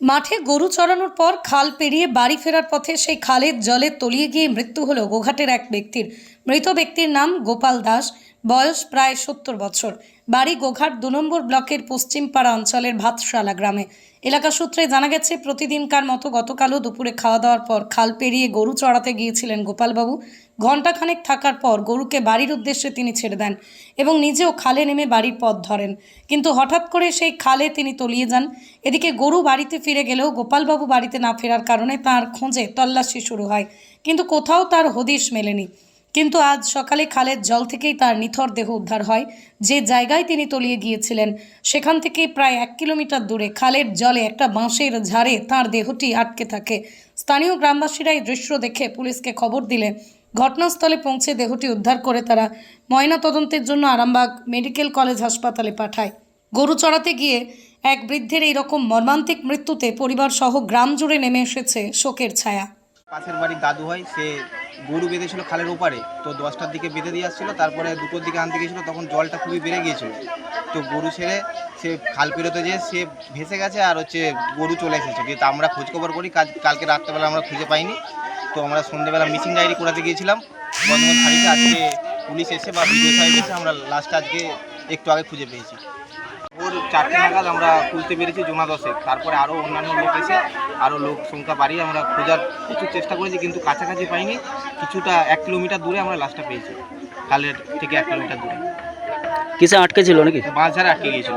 মাঠে গরু চড়ানোর পর খাল পেরিয়ে বাড়ি ফেরার পথে সেই খালের জলে তলিয়ে গিয়ে মৃত্যু হলো গোঘাটের এক ব্যক্তির। মৃত ব্যক্তির নাম গোপাল দাস, বয়স প্রায় সত্তর বছর। বাড়ি গোঘাট দু নম্বর ব্লকের পশ্চিমপাড়া অঞ্চলের ভাতশালা গ্রামে। এলাকা সূত্রে জানা গেছে, প্রতিদিনকার মতো গতকালও দুপুরে খাওয়া দাওয়ার পর খাল পেরিয়ে গরু চড়াতে গিয়েছিলেন গোপালবাবু। ঘণ্টাখানেক থাকার পর গরুকে বাড়ির উদ্দেশ্যে তিনি ছেড়ে দেন এবং নিজেও খালে নেমে বাড়ির পথ ধরেন। কিন্তু হঠাৎ করে সেই খালে তিনি তলিয়ে যান। এদিকে গরু বাড়িতে ফিরে গেলেও গোপালবাবু বাড়িতে না ফেরার কারণে তার খোঁজে তল্লাশি শুরু হয়। কিন্তু কোথাও তার হদিশ মেলেনি। কিন্তু আজ সকালে খালের জল থেকেই তার নিথর দেহ উদ্ধার হয়। যে জায়গায় তিনি তলিয়ে গিয়েছিলেন, সেখান থেকে প্রায় এক কিলোমিটার দূরে খালের জলে একটা বাঁশের ঝাড়ে তার দেহটি আটকে থাকে। স্থানীয় গ্রামবাসীরা এই দৃশ্য দেখে পুলিশকে খবর দিলে, ঘটনাস্থলে পৌঁছে দেহটি উদ্ধার করে তারা ময়না তদন্তের জন্য আরামবাগ মেডিকেল কলেজ হাসপাতালে পাঠায়। গরু চড়াতে গিয়ে এক বৃদ্ধের এই রকম মর্মান্তিক মৃত্যুতে পরিবার সহ গ্রাম জুড়ে নেমে এসেছে শোকের ছায়া। পাশের বাড়ির দাদু হয় সে গরু বেঁধেছিল খালের ওপারে, তো দশটার দিকে বেঁধে দিয়ে আসছিল, তারপরে দুটোর দিকে আনতে গিয়েছিল, তখন জলটা খুবই বেড়ে গিয়েছিল। তো গরু ছেড়ে সে খাল পেরোতে যেয়ে সে ভেসে গেছে আর হচ্ছে গরু চলে এসেছে। যেহেতু আমরা খোঁজখবর করি, কাল কালকে রাত্রেবেলা আমরা খুঁজে পাইনি। তো আমরা সন্ধ্যেবেলা মিসিং ডায়েরি করাতে গিয়েছিলাম। গতকাল তারিখে আজকে পুলিশ এসে বা বিডিও সাহেব এসে আমরা লাস্ট আজকে একটু আগে খুঁজে পেয়েছি। চারটে নাগাদ আমরা খুলতে পেরেছি জোনা দশে। তারপরে আরও অন্যান্য লোক এসে আরও লোক সংখ্যা বাড়িয়ে আমরা খোঁজার কিছু চেষ্টা করেছি কিন্তু কাছাকাছি পাইনি। কিছুটা এক কিলোমিটার দূরে আমরা লাস্টটা পেয়েছি খালের থেকে এক কিলোমিটার দূরে। কিসে আটকে ছিল নাকি? মাছ ধারে আটকে গিয়েছিল।